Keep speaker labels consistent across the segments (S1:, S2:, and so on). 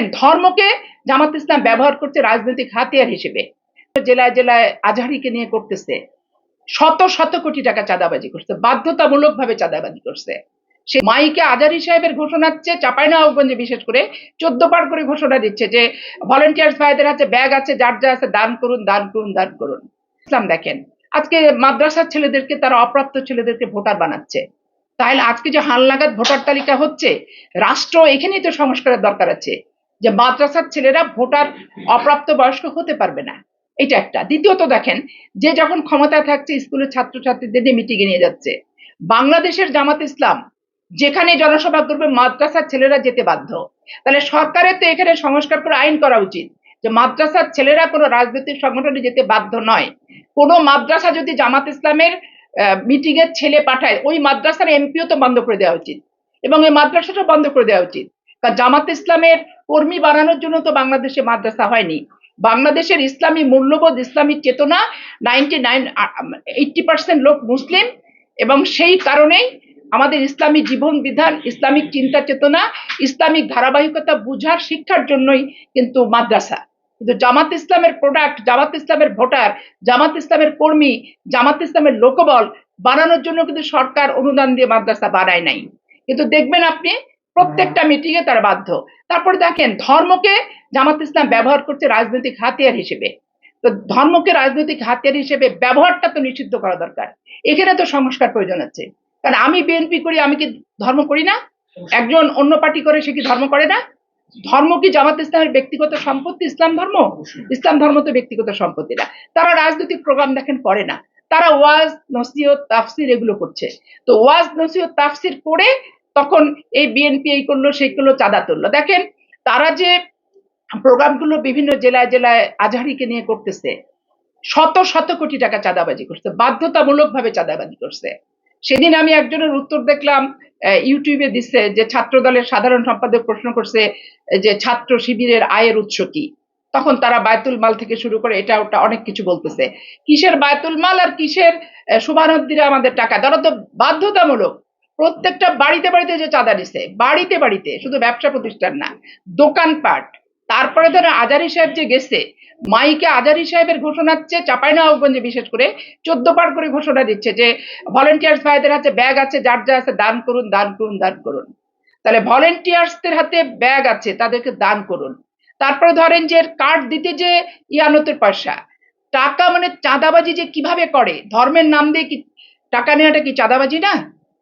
S1: ধর্মকে জামাত ইসলাম ব্যবহার করছে রাজনৈতিক হাতিয়ার হিসেবে। জেলায় জেলায় আজহারিকে নিয়ে করতেছে। শত শত কোটি টাকা চাঁদাবাজি করছে বাধ্যতামূলক ভাবে চাঁদাবাজি করছে। সে মাইকে আজারি সাহেবের ঘোষণা হচ্ছে চাঁপাইনবাবগঞ্জে বিশেষ করে চোদ্দ পার করে ঘোষণা দিচ্ছে যে ভলেন্টিয়ার্স ভাইদের হাতে ব্যাগ আছে, যার যা আছে দান করুন দান করুন দান করুন। ইসলাম দেখেন, আজকে মাদ্রাসার ছেলেদেরকে, তারা অপ্রাপ্ত ছেলেদেরকে ভোটার বানাচ্ছে। তাহলে আজকে যে হালনাগাদ ভোটার তালিকা হচ্ছে, রাষ্ট্র এখানেই তো সংস্কারের দরকার আছে। যে মাদ্রাসার ছেলেরা ভোটার অপ্রাপ্ত বয়স্ক হতে পারবে না। এটা একটা। দ্বিতীয়ত দেখেন, যে যখন ক্ষমতায় থাকছে, স্কুলের ছাত্রছাত্রীদের নিয়ে মিটিংয়ে নিয়ে যাচ্ছে। বাংলাদেশের জামাত ইসলাম, যেখানে জনসভা করবে, মাদ্রাসার ছেলেরা যেতে বাধ্য। তাহলে সরকারের তো এখানে সংস্কার করে আইন করা উচিত যে মাদ্রাসার ছেলেরা কোনো রাজনৈতিক সংগঠনে যেতে বাধ্য নয়। কোনো মাদ্রাসা যদি জামাত ইসলামের মিটিং এর ছেলে পাঠায়, ওই মাদ্রাসার এমপিও তো বন্ধ করে দেওয়া উচিত। এবং এই মাদ্রাসাটা বন্ধ করে দেওয়া উচিত। কারণ জামাত ইসলামের কর্মী বানানোর জন্য তো বাংলাদেশে মাদ্রাসা হয়নি। বাংলাদেশের ইসলামী মূল্যবোধ, ইসলামী চেতনা নাইনটি নাইন এইটটি পার্সেন্ট লোক মুসলিম এবং সেই কারণেই আমাদের ইসলামী জীবন বিধান, ইসলামিক চিন্তা চেতনা, ইসলামিক ধারাবাহিকতা বুঝার শিক্ষার জন্যই কিন্তু মাদ্রাসা। কিন্তু জামাত ইসলামের প্রোডাক্ট জামাত ইসলামের ভোটার, জামাত ইসলামের কর্মী, জামাত ইসলামের লোকবল বানানোর জন্য কিন্তু সরকার অনুদান দিয়ে মাদ্রাসা বানায় নাই। কিন্তু দেখবেন আপনি প্রত্যেকটা মিটিং এ তারা বাধ্য। তারপর দেখেন ধর্মকে জামাত ইসলাম ব্যবহার করছে রাজনৈতিক হাতিয়ার হিসেবে। তো ধর্মকে রাজনৈতিক হাতিয়ার হিসেবে ব্যবহারটা তো নিষিদ্ধ করা দরকার। এখানে তো সংস্কার প্রয়োজন আছে। কারণ আমি বিএনপি করি আমি কি ধর্ম করি না? একজন অন্য পার্টি করে সে কি ধর্ম করে না? ধর্ম কি জামাত ইসলামের ব্যক্তিগত সম্পত্তি? ইসলাম ধর্ম? ইসলাম ধর্ম তো ব্যক্তিগত সম্পত্তি না। তারা রাজনৈতিক প্রোগ্রাম দেখেন করে না। তারা ওয়াজ নসিহত তাফসির এগুলো করছে। তো ওয়াজ নসিহত তাফসির করে তখন এই বিএনপি এই করল, সেই করল, চাঁদা তুললো। দেখেন, তারা যে প্রোগ্রামগুলো বিভিন্ন জেলায় জেলায় আজহারিকে নিয়ে করতেছে, শত শত কোটি টাকা চাঁদাবাজি করছে বাধ্যতামূলক ভাবে চাঁদাবাজি করছে। সেদিন আমি একজনের উত্তর দেখলাম ইউটিউবে দিচ্ছে যে ছাত্র দলের সাধারণ সম্পাদক প্রশ্ন করছে যে ছাত্র শিবিরের আয়ের উৎস কি? তখন তারা বায়তুল মাল থেকে শুরু করে এটা ওটা অনেক কিছু বলতেছে। কিসের বায়তুল মাল আর কিসের শুভানন্দিরা আমাদের টাকা? তারা তো বাধ্যতামূলক। প্রত্যেকটা বাড়িতে বাড়িতে যে চাঁদা দিছে, বাড়িতে বাড়িতে, শুধু ব্যবসা প্রতিষ্ঠান না, দোকানপাট। তারপরে ধরো আজারি সাহেব যে গেছে, মাইকে আজারি সাহেবের ঘোষণা হচ্ছে চাঁপাইনবাবগঞ্জে বিশেষ করে চোদ্দ পার করে ঘোষণা দিচ্ছে যে ভলেন্টিয়ার্স ভাইদের হাতে ব্যাগ আছে, যার যা আছে দান করুন দান করুন দান করুন। তাহলে ভলেন্টিয়ার্সদের হাতে ব্যাগ আছে, তাদেরকে দান করুন। তারপরে ধরেন যে কার্ড দিতে যে ইয়ানতের পয়সা, টাকা মানে চাঁদাবাজি যে কীভাবে করে, ধর্মের নাম দিয়ে কি, টাকা নেওয়াটা কি চাঁদাবাজি না?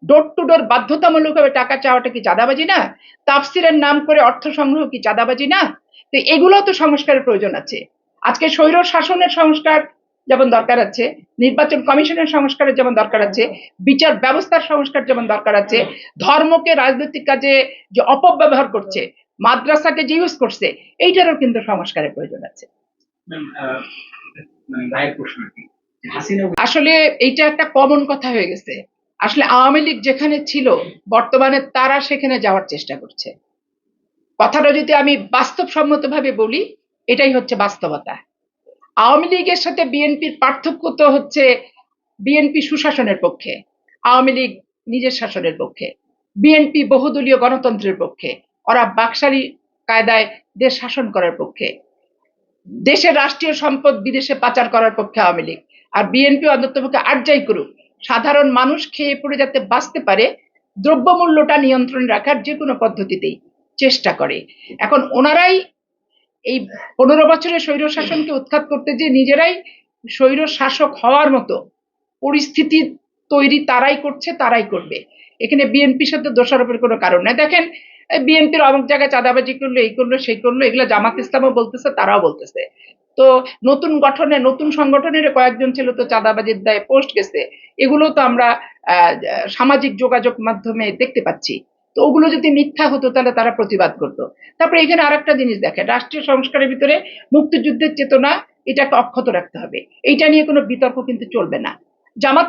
S1: ডোর টু ডোর বাধ্যতামূলকভাবে টাকা চাওয়াটা কি চাঁদাবাজি না? তাফসিরের নাম করে অর্থ সংগ্রহ কি চাঁদাবাজি না? তো এগুলো তো সংস্কারের প্রয়োজন আছে। আজকে স্বৈর শাসনের সংস্কার যেমন দরকার আছে নির্বাচন কমিশনের সংস্কারের যেমন দরকার আছে বিচার ব্যবস্থার সংস্কার যেমন দরকার আছে ধর্মকে রাজনৈতিক কাজে যে অপব্যবহার করছে মাদ্রাসাকে যে ইউজ করছে এইটারও কিন্তু সংস্কারের প্রয়োজন আছে। আসলে এইটা একটা কমন কথা হয়ে গেছে। আসলে আওয়ামী লীগ যেখানে ছিল, বর্তমানে তারা সেখানে যাওয়ার চেষ্টা করছে। কথাটা যদি আমি বাস্তবসম্মত ভাবে বলি, এটাই হচ্ছে বাস্তবতা। আওয়ামী লীগের সাথে বিএনপির পার্থক্য তো হচ্ছে বিএনপি সুশাসনের পক্ষে, আওয়ামী লীগ নিজের শাসনের পক্ষে, বিএনপি বহুদলীয় গণতন্ত্রের পক্ষে, ওরা বাকশালী কায়দায় দেশ শাসন করার পক্ষে, দেশের রাষ্ট্রীয় সম্পদ বিদেশে পাচার করার পক্ষে আওয়ামী লীগ, আর বিএনপি অন্ততপক্ষে আর যাই করুক সাধারণ মানুষ খেয়ে পড়ে যাতে বাঁচতে পারে, দ্রব্যমূল্যটা নিয়ন্ত্রণ রাখার যে কোনো পদ্ধতিতেই চেষ্টা করে। এখন ওনারাই এই পনেরো বছরের স্বৈর শাসনকে উৎখাত করতে যে নিজেরাই স্বৈর শাসক হওয়ার মতো পরিস্থিতি তৈরি তারাই করছে, তারাই করবে। এখানে বিএনপির সাথে দোষারোপের কোনো কারণ নেই। দেখেন বিএনপির অমুক জায়গায় চাঁদাবাজি করল, এই করল, সেই করল, এগুলো জামাত ইসলামও বলতেছে, তারাও বলতেছে। তো নতুন গঠনে, নতুন সংগঠনের কয়েকজন ছিল তো চাঁদাবাজির দায়ে পোস্ট গেছে। এগুলো তো আমরা সামাজিক যোগাযোগ মাধ্যমে দেখতে পাচ্ছি। তো ওগুলো যদি মিথ্যা হতো তাহলে তারা প্রতিবাদ করতো। তারপরে এখানে আর একটা জিনিস দেখে রাষ্ট্রীয় সংস্কারের ভিতরে মুক্তিযুদ্ধের চেতনা, এটাকে অক্ষত রাখতে হবে। এইটা নিয়ে কোনো বিতর্ক কিন্তু চলবে না। জামাত